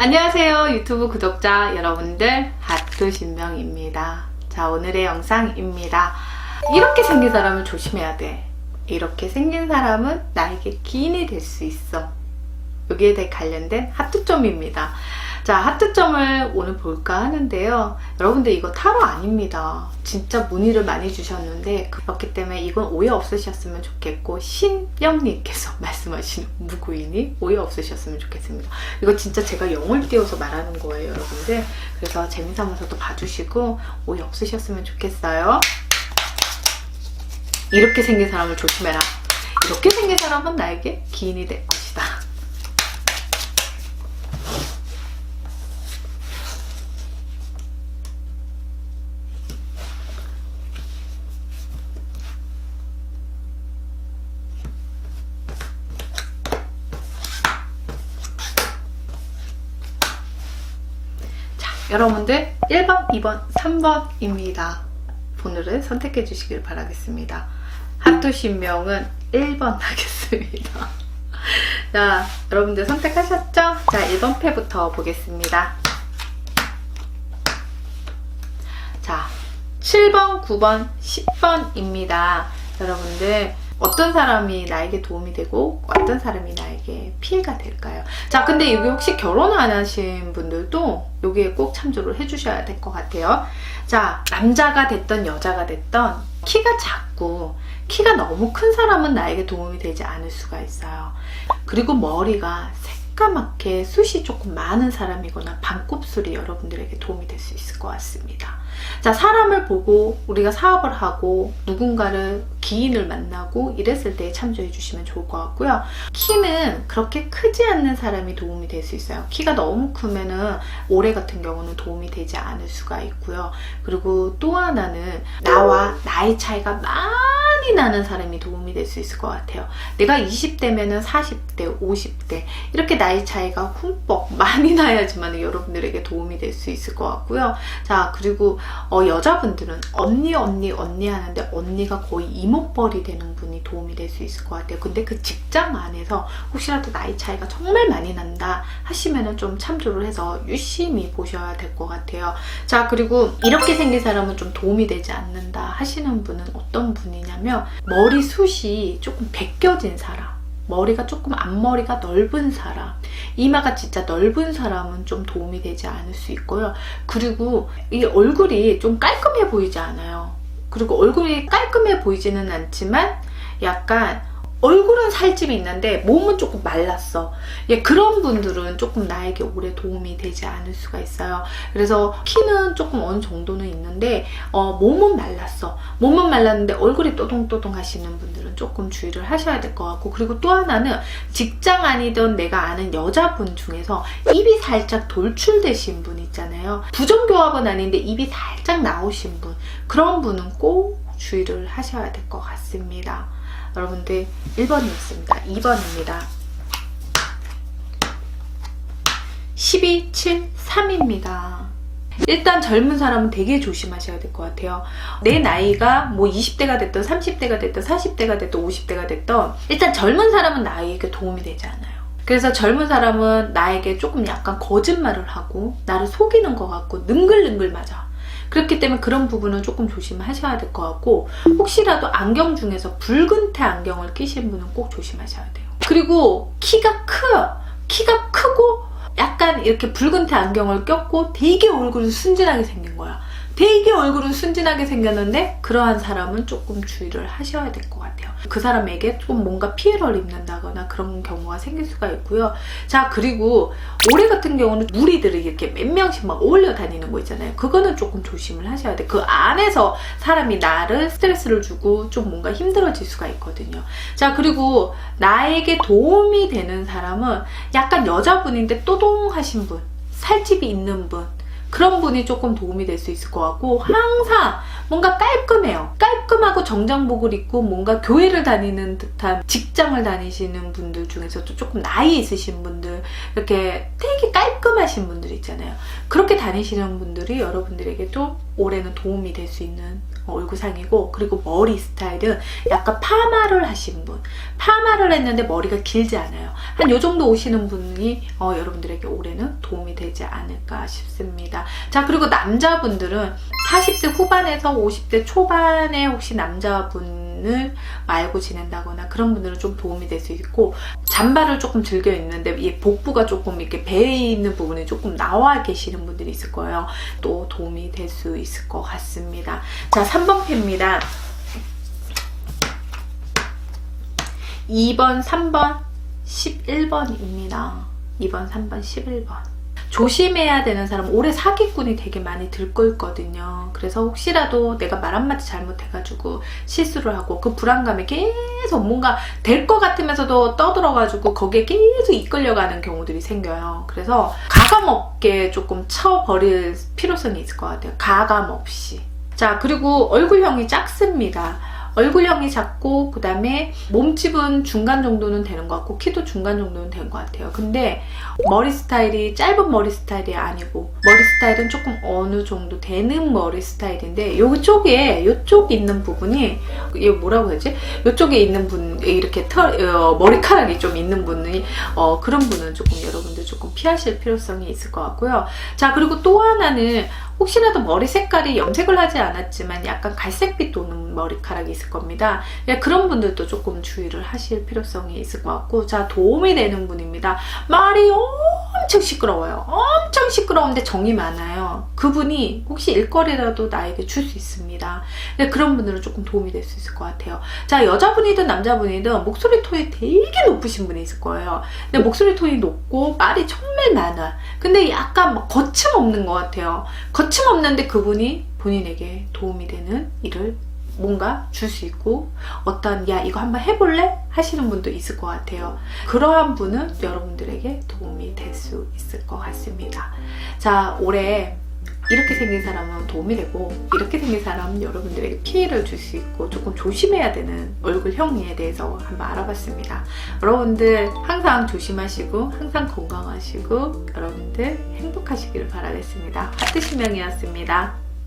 안녕하세요 유튜브 구독자 여러분들. 핫도신명입니다. 자 오늘의 영상입니다. 이렇게 생긴 사람을 조심해야 돼. 이렇게 생긴 사람은 나에게 기인이 될 수 있어. 여기에 대해 관련된 하트점입니다 자 하트점을 오늘 볼까 하는데요 여러분들 이거 타로 아닙니다 진짜 문의를 많이 주셨는데 그렇기 때문에 이건 오해 없으셨으면 좋겠고 신영님께서 말씀하시는 무구인이 오해 없으셨으면 좋겠습니다 이거 진짜 제가 영을 띄워서 말하는 거예요, 여러분들. 그래서 재미삼아서 도 봐주시고 오해 없으셨으면 좋겠어요. 이렇게 생긴 사람을 조심해라. 이렇게 생긴 사람은 나에게 기인이 될것이다. 자, 여러분들 1번, 2번, 3번입니다. 번호를 선택해 주시길 바라겠습니다. 하트 신명은 1번 하겠습니다. 자, 여러분들 선택하셨죠? 자, 1번 패부터 보겠습니다. 자, 7번, 9번, 10번입니다. 여러분들 어떤 사람이 나에게 도움이 되고 어떤 사람이 나에게 피해가 될까요? 자, 근데 여기 혹시 결혼 안 하신 분들도 여기에 꼭 참조를 해주셔야 될 것 같아요. 자, 남자가 됐던 여자가 됐던 키가 작고 키가 너무 큰 사람은 나에게 도움이 되지 않을 수가 있어요. 그리고 머리가 새까맣게 숱이 조금 많은 사람이거나 반곱슬이 여러분들에게 도움이 될 수 있을 것 같습니다. 자, 사람을 보고 우리가 사업을 하고 누군가를 기인을 만나고 이랬을 때 참조해 주시면 좋을 것 같고요. 키는 그렇게 크지 않는 사람이 도움이 될 수 있어요. 키가 너무 크면은 올해 같은 경우는 도움이 되지 않을 수가 있고요. 그리고 또 하나는 나와 나이 차이가 많이 나는 사람이 도움이 될 수 있을 것 같아요. 내가 20대면은 40대, 50대 이렇게 나이 차이가 흠뻑 많이 나야지만 여러분들에게 도움이 될 수 있을 것 같고요. 자 그리고 어, 여자분들은 언니 언니 언니 하는데 언니가 거의 이 목벌이 되는 분이 도움이 될 수 있을 것 같아요. 근데 그 직장 안에서 혹시라도 나이 차이가 정말 많이 난다 하시면은 좀 참조를 해서 유심히 보셔야 될 것 같아요. 자 그리고 이렇게 생긴 사람은 좀 도움이 되지 않는다 하시는 분은 어떤 분이냐면 머리숱이 조금 벗겨진 사람 머리가 조금 앞머리가 넓은 사람 이마가 진짜 넓은 사람은 좀 도움이 되지 않을 수 있고요 그리고 이 얼굴이 좀 깔끔해 보이지 않아요 그리고 얼굴이 깔끔해 보이지는 않지만 약간 얼굴은 살집이 있는데 몸은 조금 말랐어. 예, 그런 분들은 조금 나에게 오래 도움이 되지 않을 수가 있어요. 그래서 키는 조금 어느 정도는 있는데 어, 몸은 말랐어. 몸은 말랐는데 얼굴이 또동또동 하시는 분들은 조금 주의를 하셔야 될 것 같고 그리고 또 하나는 직장 아니던 내가 아는 여자분 중에서 입이 살짝 돌출되신 분 있잖아요. 부정교합은 아닌데 입이 살짝 나오신 분 그런 분은 꼭 주의를 하셔야 될 것 같습니다. 여러분들 1번이었습니다. 2번입니다. 12, 7, 3입니다. 일단 젊은 사람은 되게 조심하셔야 될 것 같아요. 내 나이가 뭐 20대가 됐든 30대가 됐든 40대가 됐든 50대가 됐든 일단 젊은 사람은 나에게 도움이 되지 않아요. 그래서 젊은 사람은 나에게 조금 약간 거짓말을 하고 나를 속이는 것 같고 능글능글 맞아. 그렇기 때문에 그런 부분은 조금 조심하셔야 될 것 같고 혹시라도 안경 중에서 붉은테 안경을 끼신 분은 꼭 조심하셔야 돼요. 그리고 키가 커요. 키가 크고 약간 이렇게 붉은테 안경을 꼈고 되게 얼굴은 순진하게 생긴 거야. 되게 얼굴은 순진하게 생겼는데 그러한 사람은 조금 주의를 하셔야 될 것 같아요. 그 사람에게 좀 뭔가 피해를 입는다거나 그런 경우가 생길 수가 있고요. 자 그리고 올해 같은 경우는 무리들이 이렇게 몇 명씩 막 어울려 다니는 거 있잖아요. 그거는 조금 조심을 하셔야 돼. 그 안에서 사람이 나를 스트레스를 주고 좀 뭔가 힘들어질 수가 있거든요. 자 그리고 나에게 도움이 되는 사람은 약간 여자분인데 또동하신 분, 살집이 있는 분. 그런 분이 조금 도움이 될 수 있을 것 같고 항상 뭔가 깔끔해요. 깔끔하고 정장복을 입고 뭔가 교회를 다니는 듯한 직장을 다니시는 분들 중에서도 조금 나이 있으신 분들 이렇게 되게 깔끔하신 분들 있잖아요. 그렇게 다니시는 분들이 여러분들에게도 올해는 도움이 될 수 있는 얼굴상이고 그리고 머리 스타일은 약간 파마를 하신 분 파마를 했는데 머리가 길지 않아요 한 요 정도 오시는 분이 어, 여러분들에게 올해는 도움이 되지 않을까 싶습니다 자 그리고 남자분들은 40대 후반에서 50대 초반에 혹시 남자분을 알고 지낸다거나 그런 분들은 좀 도움이 될 수 있고 잠바를 조금 즐겨 입는데 이 복부가 조금 이렇게 배에 있는 부분이 조금 나와 계시는 분들이 있을 거예요. 또 도움이 될 수 있을 것 같습니다. 자 3번 패입니다. 2번 3번 11번입니다. 2번 3번 11번 조심해야 되는 사람 올해 사기꾼이 되게 많이 들고 있거든요. 그래서 혹시라도 내가 말 한마디 잘못해가지고 실수를 하고 그 불안감에 계속 뭔가 될 것 같으면서도 떠들어가지고 거기에 계속 이끌려가는 경우들이 생겨요. 그래서 가감 없게 조금 쳐버릴 필요성이 있을 것 같아요. 가감 없이. 자 그리고 얼굴형이 작습니다. 얼굴형이 작고 그 다음에 몸집은 중간 정도는 되는 것 같고 키도 중간 정도는 되는 것 같아요. 근데 머리 스타일이 짧은 머리 스타일이 아니고 머리 스타일은 조금 어느 정도 되는 머리 스타일인데 이쪽에 이쪽 있는 부분이 이거 뭐라고 해야지? 이쪽에 있는 분 이렇게 털 어, 머리카락이 좀 있는 분이 어, 그런 분은 조금 여러분들 조금 피하실 필요성이 있을 것 같고요. 자 그리고 또 하나는 혹시라도 머리 색깔이 염색을 하지 않았지만 약간 갈색빛 도는 머리카락이 있을 겁니다. 예, 그런 분들도 조금 주의를 하실 필요성이 있을 것 같고 자 도움이 되는 분입니다. 말이 엄청 시끄러워요. 엄청 시끄러운데 정이 많아요. 그분이 혹시 일거리라도 나에게 줄 수 있습니다. 네, 그런 분들은 조금 도움이 될 수 있을 것 같아요. 자 여자분이든 남자분이든 목소리 톤이 되게 높으신 분이 있을 거예요. 근데 목소리 톤이 높고 말이 정 말 많아. 근데 약간 막 거침없는 것 같아요. 거침없는데 그분이 본인에게 도움이 되는 일을 뭔가 줄 수 있고 어떤 야 이거 한번 해볼래 하시는 분도 있을 것 같아요. 그러한 분은 여러분들에게 도움이 될 수 있을 것 같습니다. 자 올해 이렇게 생긴 사람은 도움이 되고 이렇게 생긴 사람은 여러분들에게 피해를 줄 수 있고 조금 조심해야 되는 얼굴형에 대해서 한번 알아봤습니다. 여러분들 항상 조심하시고 항상 건강하시고 여러분들 행복하시기를 바라겠습니다. 하트 신명이었습니다.